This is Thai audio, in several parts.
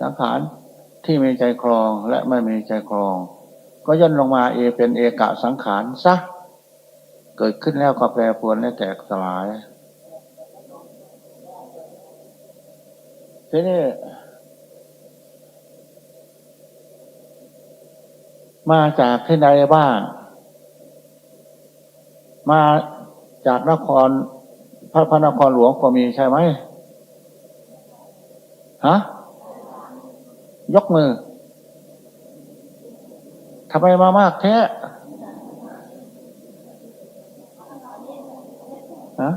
สังขารที่มีใจครองและไม่มีใจครอง ก็ย่นลงมาเอเป็นเอกะสังขารซะเกิดขึ้นแล้วก็แปรปรวนและแตกสลายทีนี้มาจากที่ใดบ้าง มาจากนคร พระพระนครหลวงก็มีใช่ไหมฮะ ยกมือทำไมมามากแท้ฮะ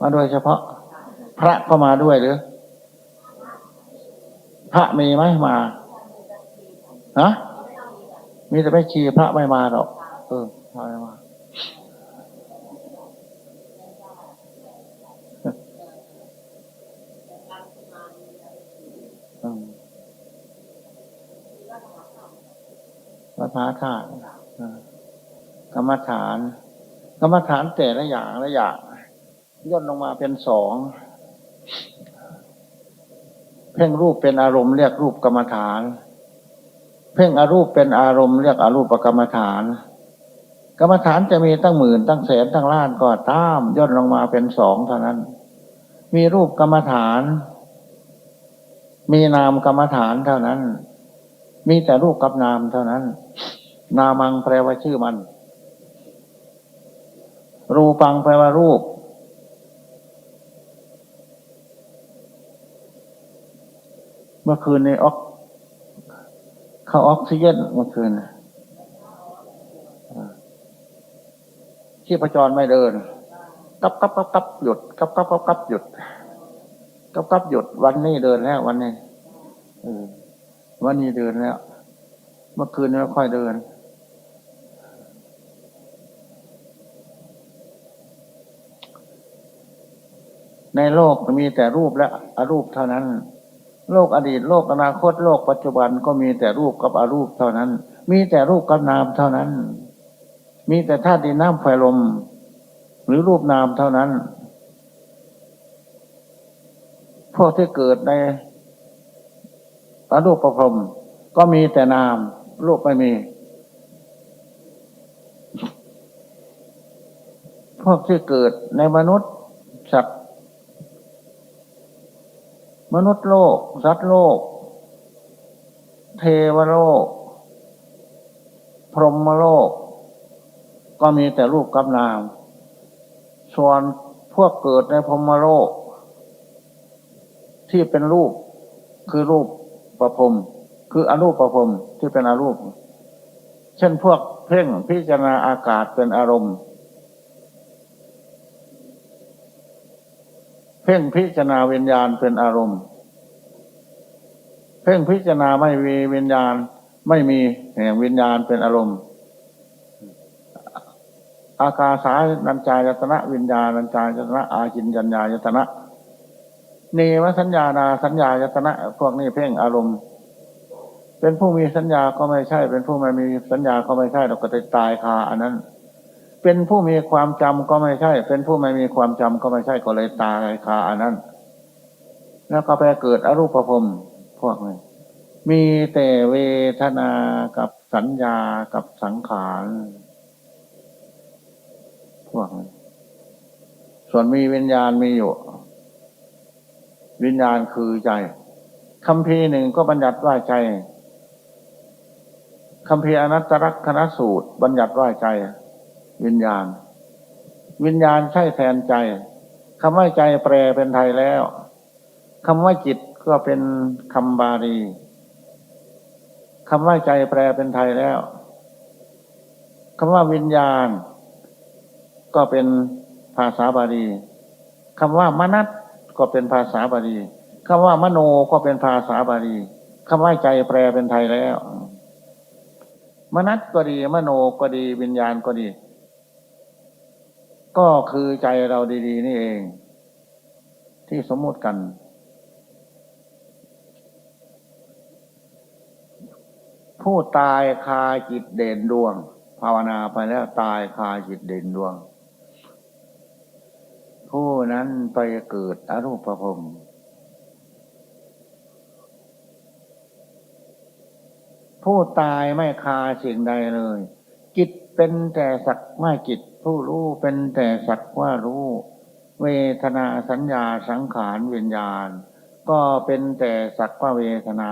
มาโดยเฉพาะ พระก็มาด้วยหรือ พระมีไหมมาฮะมีแต่ไม่ชีพระไม่มาหรอก เออพระไม่มา วัฏธาธาตุกรรมฐาน กรรมฐานแต่ละอย่างละอย่างย่นลงมาเป็นสองเพ่งรูปเป็นอารมณ์เรียกรูปกรรมฐาน เพ่งอรูปเป็นอารมณ์เรียกอรูปกรรมฐาน กรรมฐานจะมีตั้งหมื่นตั้งแสนตั้งล้านก็ตามย่นลงมาเป็นสองเท่านั้น มีรูปกรรมฐาน มีนามกรรมฐานเท่านั้น มีแต่รูปกับนามเท่านั้น นามังแปลว่าชื่อมัน รูปังแปลว่ารูป เมื่อคืนในออกเข้าออกซิเจนเมื่อคืนที่ประจรไม่เดินกับกับกับกับหยุดกับกับกับกับหยุดกับกับหยุดวันนี้เดินแล้ววันนี้ออ วันนี้เดินแล้ว เมื่อคืนไม่ค่อยเดิน ในโลกมีแต่รูปและอรูปเท่านั้น โลกอดีตโลกอนาคตโลกปัจจุบันก็มีแต่รูปกับอรูปเท่านั้น มีแต่รูปกับนามเท่านั้น มีแต่ธาตุดินน้ำไฟลม หรือรูปนามเท่านั้นพวกที่เกิดใน อรูปประพรมก็มีแต่นามรูปไม่มี พวกที่เกิดในมนุษย์สัตว์มนุษย์โลก สัตว์โลก เทวโลก พรหมโลก ก็มีแต่รูปกับนาม ส่วนพวกเกิดในพรหมโลก ที่เป็นรูปคือรูป ประพรมคืออรูปประพรมที่เป็นอรูป เช่นพวกเพ่งพิจารณาอากาศเป็นอารมณ์ เพ่งพิจารณาวิญญาณเป็นอารมณ์ เพ่งพิจารณาไม่มีวิญญาณไม่มีแห่งวิญญาณเป็นอารมณ์ อากาสานัญจายตนะ วิญญาณัญจายตนะ อาจินยัญญายตนะ เนวสัญญานาสัญญายตนะพวกนี้เพ่งอารมณ์ เป็นผู้มีสัญญาก็ไม่ใช่ เป็นผู้ไม่มีสัญญาก็ไม่ใช่เราก็จะตายคาอันนั้น เป็นผู้มีความจำก็ไม่ใช่ เป็นผู้ไม่มีความจำก็ไม่ใช่ก็เลยตายคาอันนั้น แล้วก็ไปเกิดอรูปภพพวกนี้มีแต่เวทนากับสัญญากับสังขารพวกนี้ส่วนมีวิญญาณมีอยู่ วิญญาณคือใจคำพีหนึ่งก็บัญญัติว่าใจคำพีอนัตตลักษณสูตร บัญญัติว่าใจ วิญญาณ วิญญาณใช่แทนใจคำว่าใจแปลเป็นไทยแล้วคำว่าจิตก็เป็นคำบาลีคำว่าใจแปลเป็นไทยแล้วคำว่าวิญญาณ ก็เป็นภาษาบาลีคำว่ามนัต ก็เป็นภาษาบาลีคำว่ามโนก็เป็นภาษาบาลีคำว่าใจแปลเป็นไทยแล้ว มนัตก็ดี มโนก็ดีวิญญาณก็ดี ก็คือใจเราดีๆ นี่เอง ที่สมมติกัน ผู้ตายคาจิตเด่นดวง ภาวนาไปแล้วตายคาจิตเด่นดวง ผู้นั้นไปเกิดอรูปภพผู้ตายไม่คาสิ่งใดเลย จิตเป็นแต่สักไม่จิต ผู้รู้เป็นแต่สักว่ารู้ เวทนาสัญญาสังขารวิญญาณ ก็เป็นแต่สักว่าเวทนา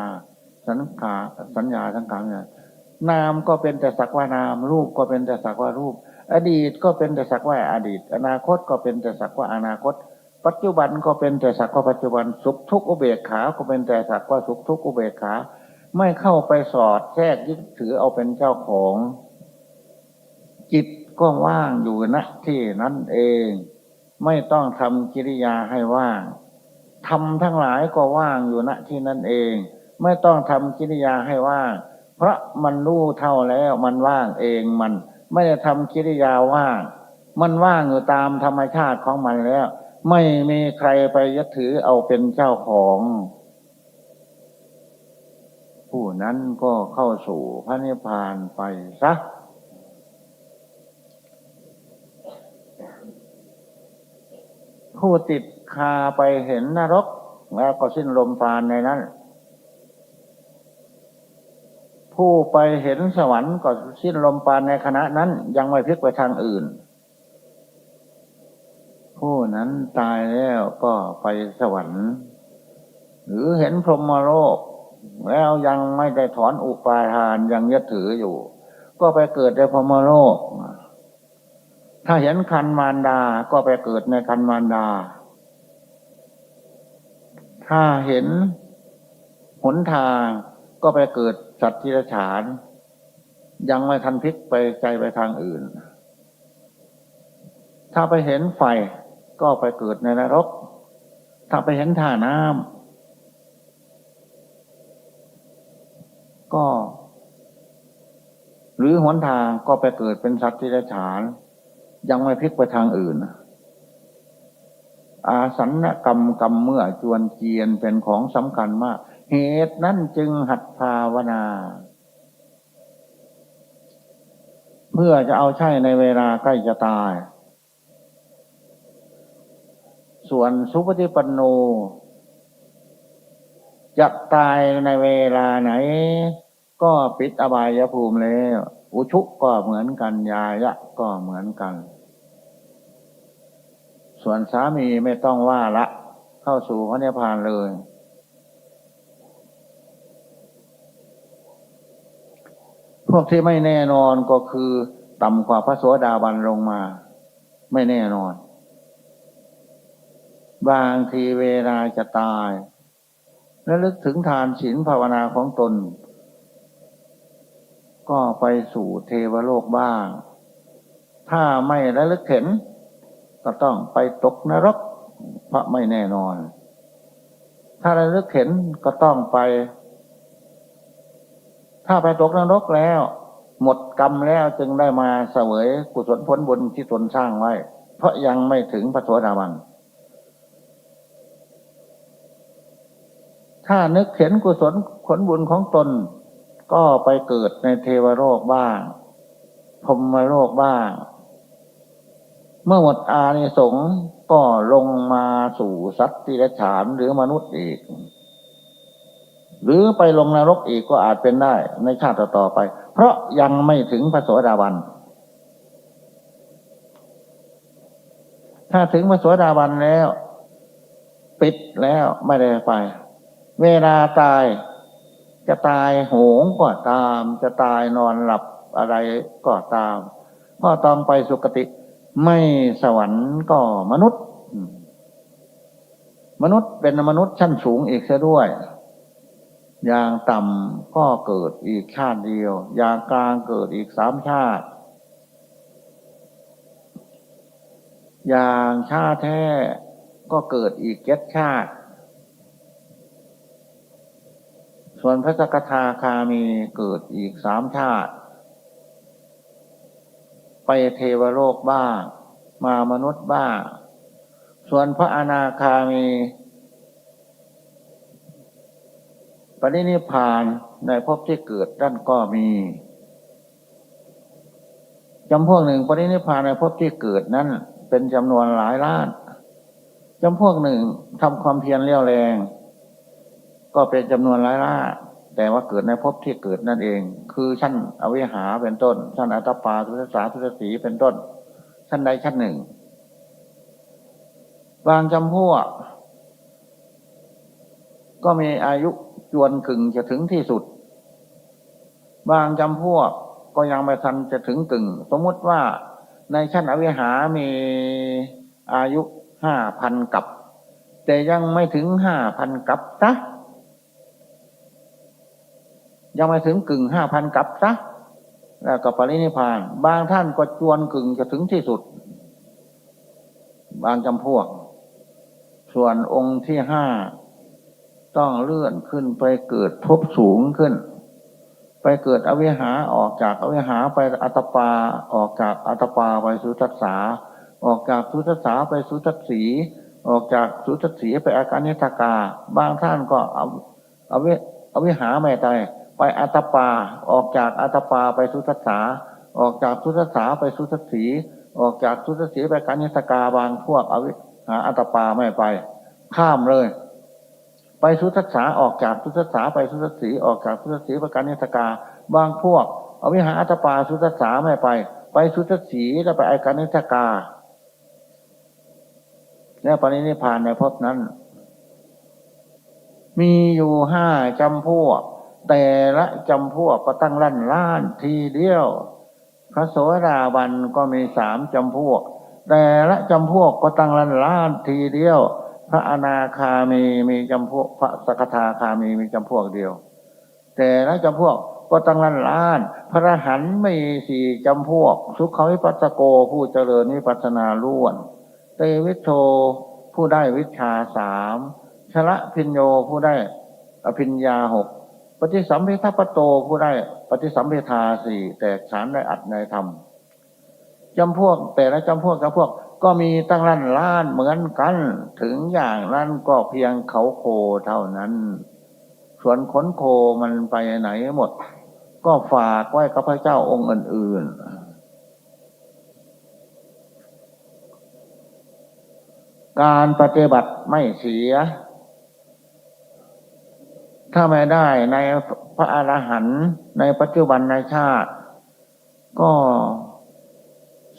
สังขารสัญญาสังขารเนี่ยนามก็เป็นแต่สักว่านาม รูปก็เป็นแต่สักว่ารูป อดีตก็เป็นแต่สักว่าอดีต อนาคตก็เป็นแต่สักว่าอนาคต ปัจจุบันก็เป็นแต่สักว่าปัจจุบันสุขทุกข์อุเบกขา ก็เป็นแต่สักว่าสุขทุกข์อุเบกขา ไม่เข้าไปสอดแทรกยึดถือเอาเป็นเจ้าของ จิตก็ว่างอยู่ณที่นั้นเอง ไม่ต้องทำกิริยาให้ว่างทำทั้งหลายก็ว่างอยู่ณที่นั้นเอง ไม่ต้องทำกิริยาให้ว่างเพราะมันรู้เท่าแล้วมันว่างเองมัน ไม่ได้ทำกิริยาว่าง มันว่างอยู่ตามธรรมชาติของมันแล้ว ไม่มีใครไปยึดถือเอาเป็นเจ้าของ ผู้นั้นก็เข้าสู่พระนิพพานไปซะผู้ติดคาไปเห็นนรกแล้วก็สิ้นลมปราณในนั้น ผู้ไปเห็นสวรรค์ก็สิ้นลมปราณในขณะนั้น ยังไม่พลิกไปทางอื่น ผู้นั้นตายแล้วก็ไปสวรรค์ หรือเห็นพรหมโลก แล้วยังไม่ได้ถอนอุปาทานยังยึดถืออยู่ ก็ไปเกิดในพรหมโลก ถ้าเห็นคันมารดา ก็ไปเกิดในคันมารดา ถ้าเห็นหนทางก็ไปเกิด สัตว์ที่ฉาน ยังไม่ทันพลิกไปใจไปทางอื่น ถ้าไปเห็นไฟก็ไปเกิดในนรก ถ้าไปเห็นท่าน้ำก็ หรือหนทางก็ไปเกิดเป็นสัตว์ที่ฉาน ยังไม่พลิกไปทางอื่นอาสันกรรมกรรมเมื่อจวนเจียนเป็นของสำคัญมาก เหตุนั้นจึงหัดภาวนา เพื่อจะเอาใช่ในเวลาใกล้จะตาย ส่วนสุปฏิปันโน จะตายในเวลาไหน ก็ปิดอบายภูมิแล้ว อุชุกก็เหมือนกันยายะก็เหมือนกัน ส่วนสามีไม่ต้องว่าละ เข้าสู่พระนิพพานเลย พวกที่ไม่แน่นอนก็คือต่ำกว่าพระโสดาบันลงมา ไม่แน่นอน บางทีเวลาจะตายและลึกถึงทานศีลภาวนาของตน ก็ไปสู่เทวโลกบ้าง ถ้าไม่ระลึกเห็น ก็ต้องไปตกนรก เพราะไม่แน่นอน ถ้าระลึกเห็นก็ต้องไป ถ้าไปตกนรกแล้ว หมดกรรมแล้วจึงได้มาเสวยกุศลผลบุญที่ตนสร้างไว้ เพราะยังไม่ถึงพระโสดาบัน ถ้านึกเห็นกุศลผลบุญของตน ก็ไปเกิดในเทวโลกบ้างพรมโลกบ้าง เมื่อหมดอานิสงส์ก็ลงมาสู่สัตว์ที่ฉานหรือมนุษย์อีก หรือไปลงนรกอีกก็อาจเป็นได้ในชาติต่อไป เพราะยังไม่ถึงพระโสดาบัน ถ้าถึงพระโสดาบันแล้ว ปิดแล้วไม่ได้ไป เวลาตาย จะตายโหงก็ตาม จะตายนอนหลับอะไรก็ตาม ก็ต้องไปสุคติ ไม่สวรรค์ก็มนุษย์ มนุษย์เป็นมนุษย์ชั้นสูงอีกซะด้วย อย่างต่ำก็เกิดอีกชาติเดียว อย่างกลางเกิดอีกสามชาติ อย่างชาติแท้ก็เกิดอีกเจ็ดชาติ ส่วนพระสกทาคามีเกิดอีกสามชาติ ไปเทวโลกบ้าง มามนุษย์บ้าง ส่วนพระอนาคามี ปณินิพานในภพที่เกิดด้านก็มีจำพวกหนึ่งปณินิพานในภพที่เกิดนั้น เป็นจำนวนหลายล้านจำพวกหนึ่งทำความเพียรเรี่ยวแรง ก็เป็นจำนวนร้ายล่านแต่ว่าเกิดในภพที่เกิดนั่นเอง คือชั้นอวิหาเป็นต้น ชั้นอัตปาทุตสาทุตสีเป็นต้น ชั้นใดชั้นหนึ่ง บางจำพวก ก็มีอายุ จวนกึ่งจะถึงที่สุด บางจำพวกก็ยังไม่ทันจะถึงกึ่ง สมมติว่าในชั้นอวิหามีอายุห้าพันกับ แต่ยังไม่ถึงห้าพันกับนะยังไม่ถึงกึ่งห้าพันกับซะแล้วก็ปรินิพาน บางท่านก็จวนกึ่งจะถึงที่สุด บางจำพวก ส่วนองค์ที่ห้า ต้องเลื่อนขึ้นไปเกิดทบสูงขึ้น ไปเกิดอวิหาออกจากอวิหาไปอัตปาออกจากอัตปาไปสุทัสสาออกจากสุทัสสาไปสุทัสสีออกจากสุทัสสีไปอาการนิทกา บางท่านก็เอาเอาวิเอาวิหาไม่ตายไปอัตปาออกจากอัตปาไปสุทัสสาออกจากสุทัสสาไปสุทัสสีออกจากสุทัสสีไปการนิสกาบางพวกอวิหาอัตปาไม่ไป ข้ามเลย ไปสุทัสสาออกจากสุทัสสาไปสุทัสสีออกจากสุทัสสีไปการนิสกา บางพวก เอาวิหาอัตปาสุทัสสาไม่ไป ไปสุทัสสีแล้วไปอาการนิสกา แล้วปรินิพานในภพนั้น มีอยู่ห้าจำพวก แต่ละจำพวกก็ตั้งลั่นล้านทีเดียว พระโสดาบันก็มีสามจำพวก แต่ละจำพวกก็ตั้งลั่นล้านทีเดียว ระอนาคามีมีจำพวกพระสกทาคามีมีจำพวกเดียว แต่ละจำพวกก็ตั้งลั่นล้าน พระหันไม่สี่จำพวก สุขวิปัสสโกผู้เจริญวิปัสนาล้วน เตวิโชผู้ได้วิชาสามชละพิญโยผู้ได้อภิญญาหกปฏิสัมพิทัปโตผู้ได้ปฏิสัมพิทาสี่แตกฉานในอัดในธรรมจำพวกแต่ละจำพวกจำพวก ก็มีตั้งล้านล้านเหมือนกัน ถึงอย่างนั้นก็เพียงเขาโคเท่านั้น ส่วนขนโคมันไปไหนหมด ก็ฝากไว้กับพระเจ้าองค์อื่นๆ การปฏิบัติไม่เสีย ถ้าไม่ได้ในพระอรหันต์ในปัจจุบันในชาติ ก็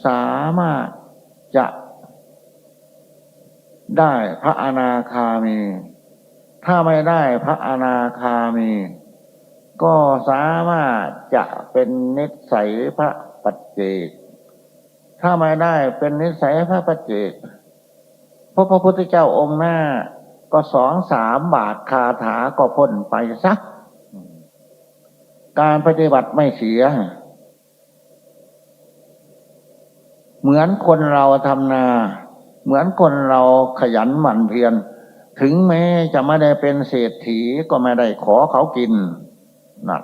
สามารถ จะได้พระอนาคามี ถ้าไม่ได้พระอนาคามี ก็สามารถจะเป็นนิสัยพระปัจเจก ถ้าไม่ได้เป็นนิสัยพระปัจเจกพระพุทธเจ้าองค์หน้า ก็สองสามบาทคาถาก็พ้นไปสักการปฏิบัติไม่เสีย เหมือนคนเราทำนา เหมือนคนเราขยันหมั่นเพียร ถึงแม้จะไม่ได้เป็นเศรษฐีก็ไม่ได้ขอเขากินนั่น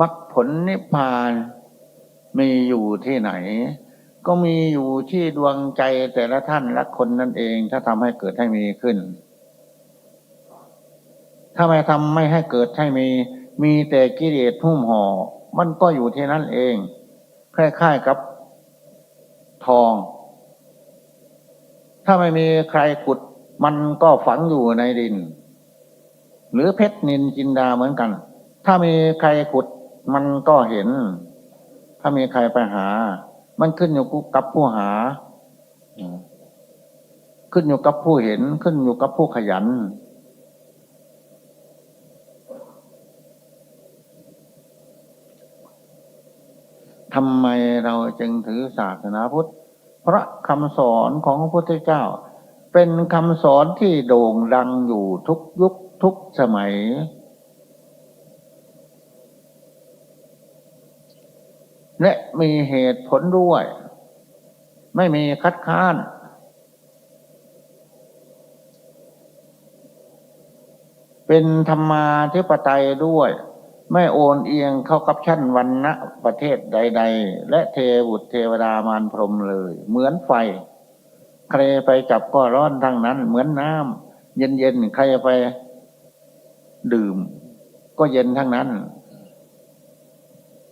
มรรคผลนิพพานมีอยู่ที่ไหน ก็มีอยู่ที่ดวงใจแต่ละท่านละคนนั่นเอง ถ้าทำให้เกิดให้มีขึ้น ถ้าไม่ทำไม่ให้เกิดให้มี มีแต่กิเลสทุ่มห่อ มันก็อยู่ที่นั่นเอง คล้ายๆกับ ทอง ถ้าไม่มีใครขุด มันก็ฝังอยู่ในดิน หรือเพชรนินจินดาเหมือนกัน ถ้ามีใครขุด มันก็เห็น ถ้ามีใครไปหา มันขึ้นอยู่กับผู้หา ขึ้นอยู่กับผู้เห็น ขึ้นอยู่กับผู้ขยัน ทำไมเราจึงถือศาสนาพุทธ เพราะคำสอนของพระพุทธเจ้า เป็นคำสอนที่โด่งดังอยู่ทุกยุคทุกสมัย และมีเหตุผลด้วย ไม่มีคัดค้าน เป็นธรรมาธิปไตยด้วย ไม่โอนเอียงเข้ากับชั้นวันณะประเทศใด ๆ และเทวุตเทวดามารพรมเลย เหมือนไฟ ใครไปจับก็ร้อนทั้งนั้น เหมือนน้ำเย็นๆใครไปดื่ม ก็เย็นทั้งนั้น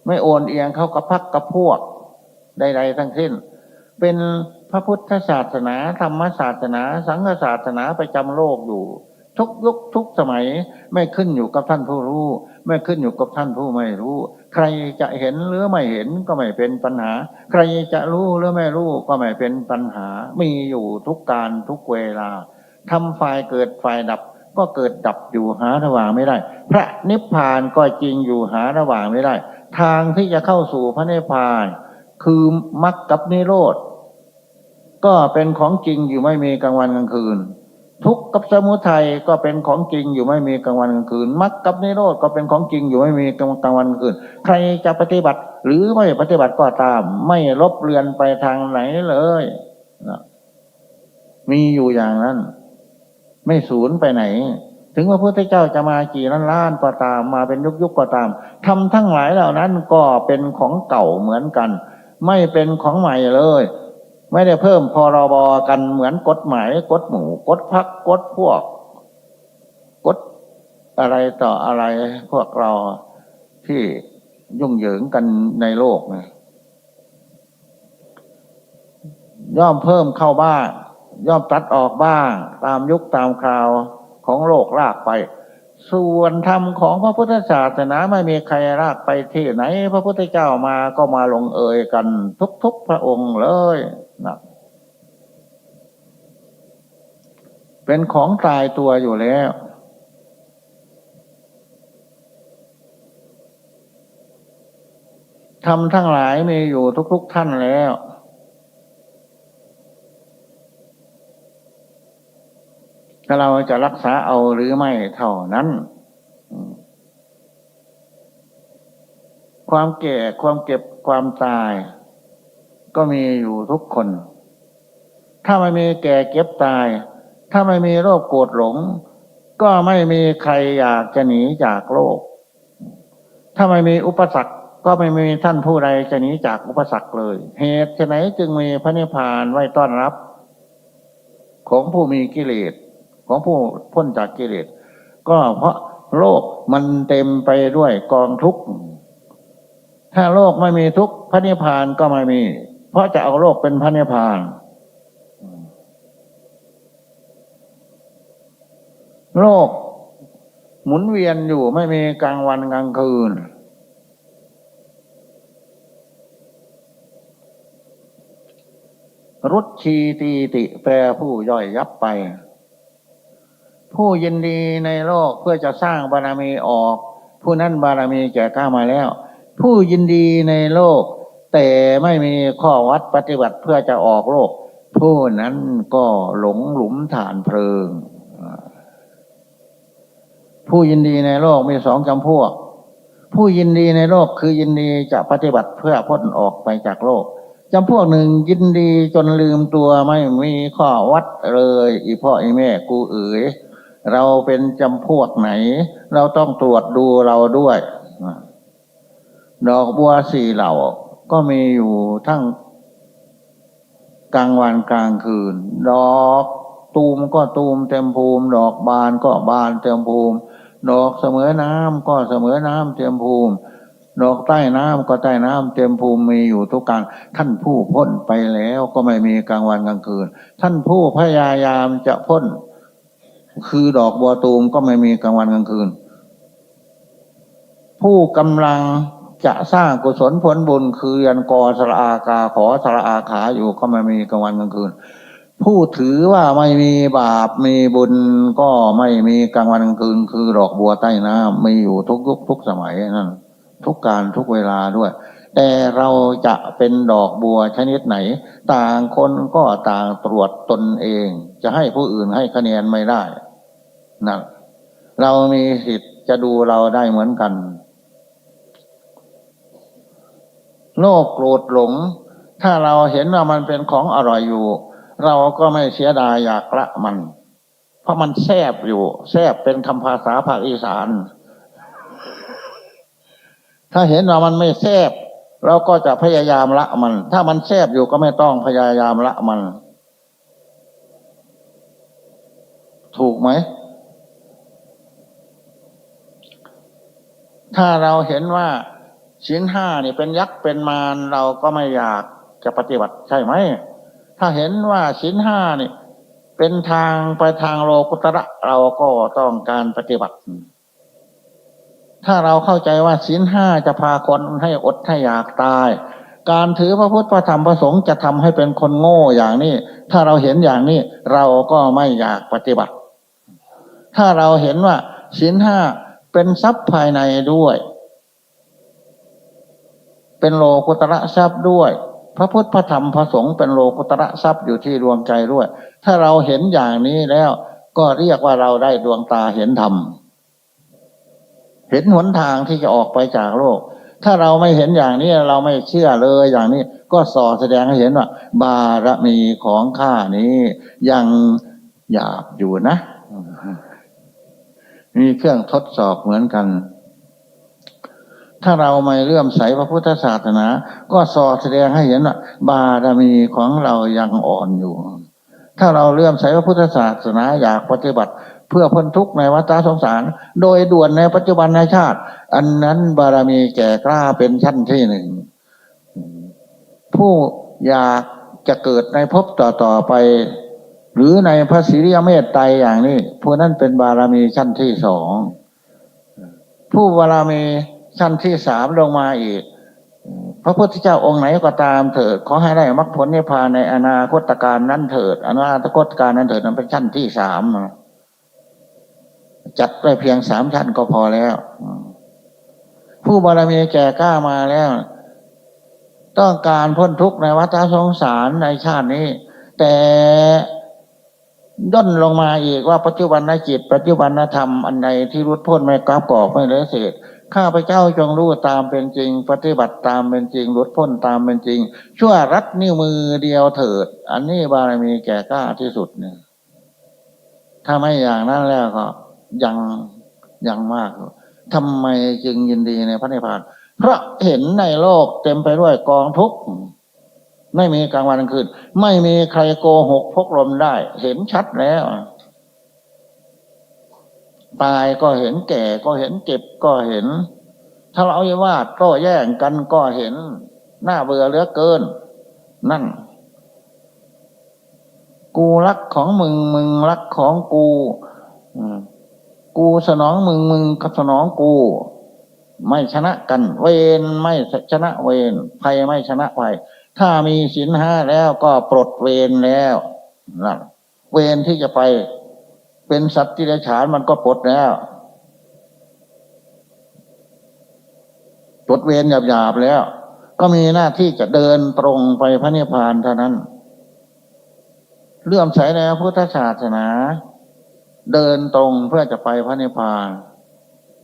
ไม่โอนเอียงเข้ากับพักกับพวกใด ๆ ทั้งสิ้น เป็นพระพุทธศาสนา ธรรมศาสนา สังฆศาสนาประจำโลกอยู่ ทุกยุคทุกสมัยไม่ขึ้นอยู่กับท่านผู้รู้ ไม่ขึ้นอยู่กับท่านผู้ไม่รู้ ใครจะเห็นหรือไม่เห็นก็ไม่เป็นปัญหา ใครจะรู้หรือไม่รู้ก็ไม่เป็นปัญหา มีอยู่ทุกการทุกเวลาทำฝ่ายเกิดฝ่ายดับก็เกิดดับอยู่หาระหว่างไม่ได้ พระนิพพานก็จริงอยู่หาระหว่างไม่ได้ ทางที่จะเข้าสู่พระนิพพาน คือมรรคกับนิโรธ ก็เป็นของจริงอยู่ไม่มีกลางวันกลางคืน ทุกข์กับสมุทัยก็เป็นของจริงอยู่ไม่มีกลางวันกลางคืนมรรคกับนิโรธก็เป็นของจริงอยู่ไม่มีกลางวันกลางคืน ใครจะปฏิบัติหรือไม่ปฏิบัติก็ตาม ไม่ลบเลือนไปทางไหนเลยนะมีอยู่อย่างนั้น ไม่สูญไปไหน ถึงว่าพระพุทธเจ้าจะมากี่ล้านล้านก็ตามมาเป็นยุคยุคก็ตามทำทั้งหลายเหล่านั้นก็เป็นของเก่าเหมือนกัน ไม่เป็นของใหม่เลย ไม่ได้เพิ่มพรบกันเหมือนกฎหมายกฎหมู่กฎพักกฎพวกกฎอะไรต่ออะไรพวกเราที่ยุ่งเหยิงกันในโลกนะย่อมเพิ่มเข้าบ้างย่อมตัดออกบ้าง ตามยุคตามคราว ของโลกลากไป ส่วนธรรมของพระพุทธศาสนาไม่มีใครลากไปที่ไหน พระพุทธเจ้ามาก็มาลงเอยกันทุกๆพระองค์เลยนะเป็นของตายตัวอยู่แล้ว ทำทั้งหลายมีอยู่ทุกๆท่านแล้ว ถ้าเราจะรักษาเอาหรือไม่เท่านั้น ความแก่ความเก็บความตาย ก็มีอยู่ทุกคน ถ้าไม่มีแก่เก็บตาย ถ้าไม่มีโรคโกรธหลง ก็ไม่มีใครอยากจะหนีจากโลก ถ้าไม่มีอุปสรรคก็ไม่มีท่านผู้ใดจะหนีจากอุปสรรคเลย เหตุไฉนจึงมีพระนิพพานไว้ต้อนรับ ของผู้มีกิเลส ของผู้พ้นจากกิเลสก็เพราะโลกมันเต็มไปด้วยกองทุกข์ถ้าโลกไม่มีทุกข์พระนิพพานก็ไม่มี เพราะจะเอาโลกเป็นพระนิพพานโลกหมุนเวียนอยู่ไม่มีกลางวันกลางคืน รุชีตีติแปลผู้ย่อยยับไป ผู้ยินดีในโลกเพื่อจะสร้างบารมีออก ผู้นั้นบารมีแก่กล้ามาแล้ว ผู้ยินดีในโลก แต่ไม่มีข้อวัดปฏิบัติเพื่อจะออกโลก ผู้นั้นก็หลงหลุมฐานเพลิง ผู้ยินดีในโลกมีสองจำพวก ผู้ยินดีในโลกคือยินดีจะปฏิบัติเพื่อพ้นออกไปจากโลกจำพวกหนึ่งยินดีจนลืมตัวไม่มีข้อวัดเลย อีพ่ออีแม่กูเอ๋ย เราเป็นจำพวกไหน เราต้องตรวจดูเราด้วยดอกบัวสี่เหล่า ก็มีอยู่ทั้งกลางวันกลางคืน ดอกตูมก็ตูมเต็มภูมิ ดอกบานก็บานเต็มภูมิ ดอกเสมอน้ำก็เสมอน้ำเต็มภูมิ ดอกใต้น้ำก็ใต้น้ำเต็มภูมิมีอยู่ทุกการท่านผู้พ้นไปแล้วก็ไม่มีกลางวันกลางคืน ท่านผู้พยายามจะพ้น คือดอกบัวตูมก็ไม่มีกลางวันกลางคืน ผู้กำลังจะสร้างกุศลผลบุญคือยันกอสระอากาขอสระอาขาอยู่ก็ไม่มีกลางวันกลางคืน ผู้ถือว่าไม่มีบาปมีบุญก็ไม่มีกลางวันกลางคืน คือดอกบัวใต้น้ำมีอยู่ทุกยุคทุกสมัยนั่นทุกการทุกเวลาด้วย แต่เราจะเป็นดอกบัวชนิดไหน ต่างคนก็ต่างตรวจตนเอง จะให้ผู้อื่นให้คะแนนไม่ได้ นั่นเรามีสิทธิ์จะดูเราได้เหมือนกันโลกโกรธหลง ถ้าเราเห็นว่ามันเป็นของอร่อยอยู่ เราก็ไม่เสียดายอยากละมัน เพราะมันแซบอยู่แซบเป็นคำภาษาภาคอีสาน ถ้าเห็นว่ามันไม่แซบเราก็จะพยายามละมัน ถ้ามันแซบอยู่ก็ไม่ต้องพยายามละมัน ถูกไหม ถ้าเราเห็นว่าศีลห้านี่เป็นยักษ์เป็นมารเราก็ไม่อยากจะปฏิบัติใช่ไหม ถ้าเห็นว่าศีลห้านี่เป็นทางไปทางโลกุตระเราก็ต้องการปฏิบัติ ถ้าเราเข้าใจว่าศีลห้าจะพาคนให้อดให้อยากตาย การถือพระพุทธพระธรรมพระสงฆ์จะทำให้เป็นคนโง่อย่างนี้ ถ้าเราเห็นอย่างนี้เราก็ไม่อยากปฏิบัติ ถ้าเราเห็นว่าศีลห้า เป็นทรัพย์ภายในด้วย เป็นโลกุตระทรัพย์ด้วย พระพุทธพระธรรมพระสงฆ์เป็นโลกุตระทรัพย์อยู่ที่ดวงใจด้วย ถ้าเราเห็นอย่างนี้แล้ว ก็เรียกว่าเราได้ดวงตาเห็นธรรมเห็นหนทางที่จะออกไปจากโลก ถ้าเราไม่เห็นอย่างนี้เราไม่เชื่อเลยอย่างนี้ ก็สอแสดงให้เห็นว่า บารมีของข้านี้ยังหยาบอยู่นะ มีเครื่องทดสอบเหมือนกัน ถ้าเราไม่เลื่อมใสพระพุทธศาสนา ก็สอแสดงให้เห็นว่าบารมีของเรายังอ่อนอยู่ ถ้าเราเลื่อมใสพระพุทธศาสนาอยากปฏิบัติเพื่อพ้นทุกข์ในวัฏสงสาร โดยด่วนในปัจจุบันในชาติ อันนั้นบารมีแก่กล้าเป็นชั้นที่หนึ่ง ผู้อยากจะเกิดในภพต่อๆไป หรือในพระศิริยเมตไตรอย่างนี้ผู้นั้นเป็นบารมีชั้นที่สองผู้บารมีชั้นที่สามลงมาอีก พระพุทธเจ้าองค์ไหนก็ตามเถิดขอให้ได้มรรคผลนิพพานในอนาคตการนั้นเถิด อนาคตการนั้นเถิดนั้นเป็นชั้นที่สามจัดไปเพียงสามชั้นก็พอแล้ว ผู้บารมีแก่กล้ามาแล้ว ต้องการพ้นทุกข์ในวัฏสงสารในชาตินี้ แต่ ย่นลงมาอีกว่าปัจจุบันนจิต ปัจจุบันนธรรมอันใดที่รุดพ้นไม่กลับกอกไม่เลือเศษข้าพเจ้าจงรู้ตามเป็นจริง ปฏิบัติตามเป็นจริงรุดพ้นตามเป็นจริง ชั่วรัดนิ้วมือเดียวเถิด อันนี้บารมีแก่กล้าที่สุดเนี่ยถ้าไม่อย่างนั้นแล้วก็ ยังยังมากทำไมจึงยินดีในพระนิพพานเพราะเห็นในโลกเต็มไปด้วยกองทุกข์ ไม่มีกลางวันกลางคืน ไม่มีใครโกหกพกลมได้ เห็นชัดแล้วตายก็เห็นแก่ก็เห็นเจ็บก็เห็นทะเลาะวิวาทก็แย่งกันก็เห็น หน้าเบื่อเหลือเกิน นั่น กูรักของมึงมึงรักของกูกูสนองมึงมึงกับสนองกู ไม่ชนะกัน เวนไม่ชนะเวนภัยไม่ชนะภัย ถ้ามีศีลห้าแล้วก็ปลดเวรแล้วนั่นเวรที่จะไป เป็นสัตว์ที่ไรฉานมันก็ปลดแล้วปลดเวรหยาบๆแล้ว ก็มีหน้าที่จะเดินตรงไปพระนิพพานเท่านั้นเลื่อมใสในพุทธศาสนา เดินตรงเพื่อจะไปพระนิพพาน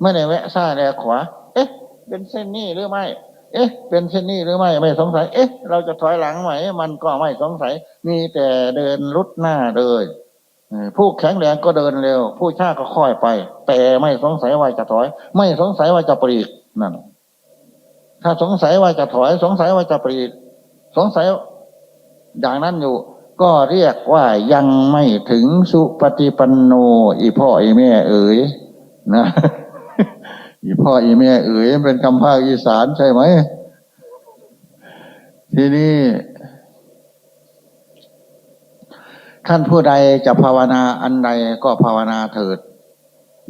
ไม่ได้แวะซ้ายแวะขวา เอ๊ะ เป็นเส้นนี้หรือไม่ เอ๊ะ เป็นเช่นนี้หรือไม่ไม่สงสัย เอ๊ะ เราจะถอยหลังไหม มันก็ไม่สงสัย มีแต่เดินรุดหน้าเลยผู้แข็งแรงก็เดินเร็ว ผู้ช้าก็ค่อยไป แต่ไม่สงสัยว่าจะถอย ไม่สงสัยว่าจะปรีกนั่นถ้าสงสัยว่าจะถอย สงสัยว่าจะปรีกสงสัยอย่างนั้นอยู่ ก็เรียกว่ายังไม่ถึงสุปฏิปันโนอีพ่ออีแม่เอ๋ยนะ อีพ่ออีแม่เอ๋ยเป็นคำภาคอีสานใช่ไหม ทีนี้ท่านผู้ใดจะภาวนาอันใดก็ภาวนาเถิด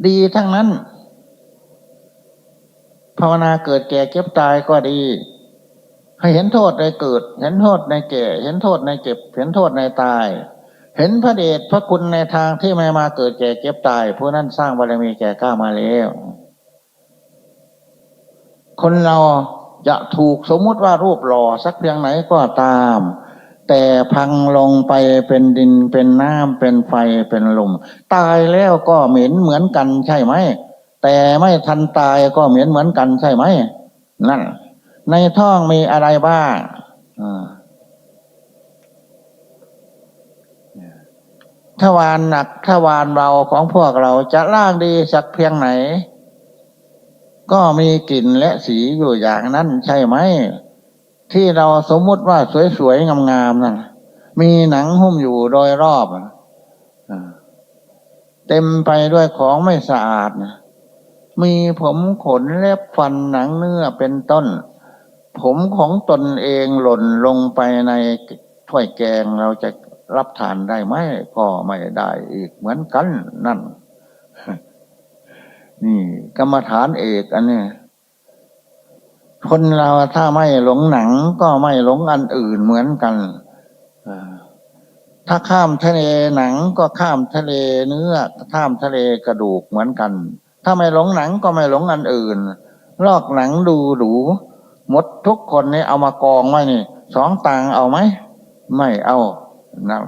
ดีทั้งนั้น ภาวนาเกิดแก่เก็บตายก็ดี ให้เห็นโทษในเกิด เห็นโทษในแก่ เห็นโทษในเก็บ เห็นโทษในตาย เห็นพระเดชพระคุณในทางที่ไม่มาเกิดแก่เก็บตาย ผู้นั้นสร้างบารมีแก่กล้ามาแล้ว คนเราจะถูกสมมุติว่ารูปหล่อสักเพียงไหนก็ตาม แต่พังลงไปเป็นดินเป็นน้ำเป็นไฟเป็นลม ตายแล้วก็เหม็นเหมือนกันใช่ไหม แต่ไม่ทันตายก็เหม็นเหมือนกันใช่ไหม นั่น ในท้องมีอะไรบ้างทวารหนักทวารเบาของพวกเราจะล่างดีสักเพียงไหน ก็มีกลิ่นและสีอยู่อย่างนั้นใช่ไหม ที่เราสมมุติว่าสวยๆ งามๆนั่นมีหนังหุ้มอยู่โดยรอบเต็มไปด้วยของไม่สะอาด มีผมขนเล็บฟันหนังเนื้อเป็นต้น ผมของตนเองหล่นลงไปในถ้วยแกงเราจะรับทานได้ไหมก็ไม่ได้อีกเหมือนกันนั่น นี่ กรรมฐานเอกอันนี้คนเราถ้าไม่หลงหนังก็ไม่หลงอันอื่นเหมือนกันถ้าข้ามทะเลหนังก็ข้ามทะเลเนื้อข้ามทะเลกระดูกเหมือนกัน ถ้าไม่หลงหนังก็ไม่หลงอันอื่น ลอกหนังดูหรูหมดทุกคนนี่เอามากองไว้นี่สองตังเอาไหมไม่เอานะ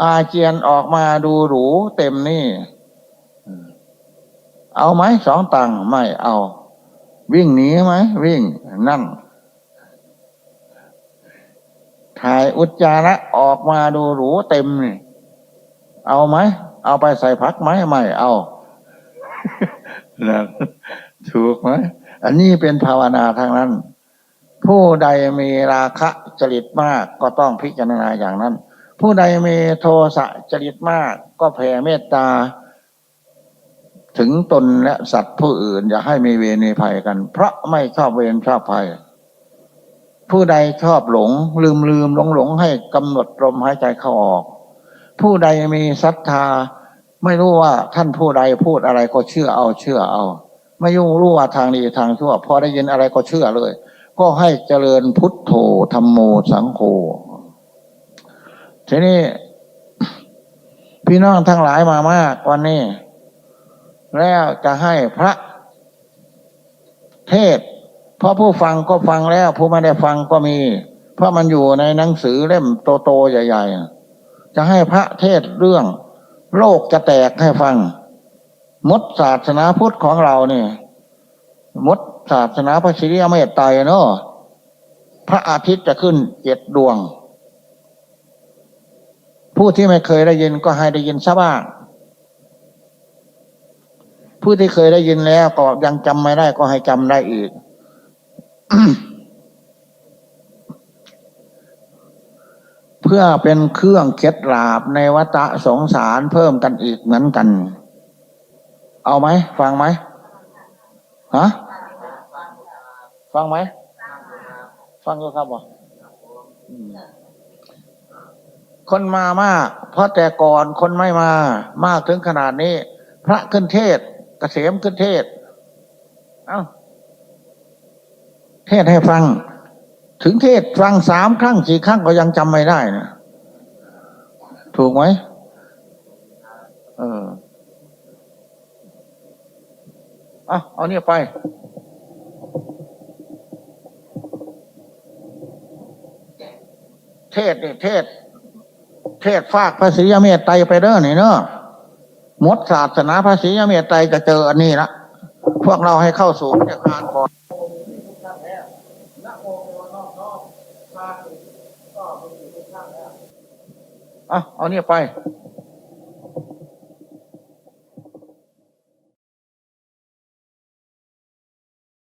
อาเจียนออกมาดูหรูเต็มนี่ เอาไหมสองตังค์ไม่เอา วิ่งหนีไหมวิ่งนั่นถ่ายอุจจาระออกมาดูหรูเต็มนี่เอาไหมเอาไปใส่พักไหมไม่เอานะถูกไหมอันนี้เป็นภาวนาทางนั้น ผู้ใดมีราคะจริตมากก็ต้องพิจารณาอย่างนั้น ผู้ใดมีโทสะจริตมากก็แผ่เมตตา ถึงตนและสัตว์ผู้อื่น อย่าให้มีเวรมีภัยกันเพราะไม่ชอบเวรชอบภัย ผู้ใดชอบหลง ลืมลืมหลงหลงให้กำหนดลมหายใจเข้าออก ผู้ใดมีศรัทธา ไม่รู้ว่าท่านผู้ใดพูดอะไรก็เชื่อเอาเชื่อเอา ไม่ยุ่งรู้ว่าทางดีทางชั่วพอได้ยินอะไรก็เชื่อเลย ก็ให้เจริญพุทโธธรรมโมสังโฆทีนี้พี่น้องทั้งหลายมามากวันนี้ แล้วจะให้พระเทศ เพราะผู้ฟังก็ฟังแล้ว ผู้ไม่ได้ฟังก็มี เพราะมันอยู่ในหนังสือเล่มโตๆใหญ่ ๆ จะให้พระเทศเรื่อง โลกจะแตกให้ฟัง มดศาสนาพุทธของเราเนี่ยมดศาสนาพระศิริยเมตไตรเนาะพระอาทิตย์จะขึ้นเจ็ดดวง ผู้ที่ไม่เคยได้ยินก็ให้ได้ยินซะบ้าง ผู้ที่เคยได้ยินแล้ว ก็ยังจำไม่ได้ก็ให้จำได้อีกเพื่อเป็นเครื่องเคล็ดลาบในวัฏสงสารเพิ่มกันอีกเหมือนกัน เอาไหม ฟังไหมฮะฟังไหม ฟังก็ครับบ่คนมามาก เพราะแต่ก่อนคนไม่มา มากถึงขนาดนี้ พระขึ้นเทศ กเกษมขึ้นเทศ เอ้า เทศให้ฟัง ถึงเทศฟังสามครั้งสี่ครั้งก็ยังจำไม่ได้นะถูกไหมเอออะเอาเนี่ยไปเทศเนี่ยเทศ เทศฝากภาษียเมตไตรไปเด้อนี่เนอะ มดศาสนาภาษียเมตไตรจะเจออันนี้ละพวกเราให้เข้าสู่พระคานก่อนอะเอาเนี่ยไป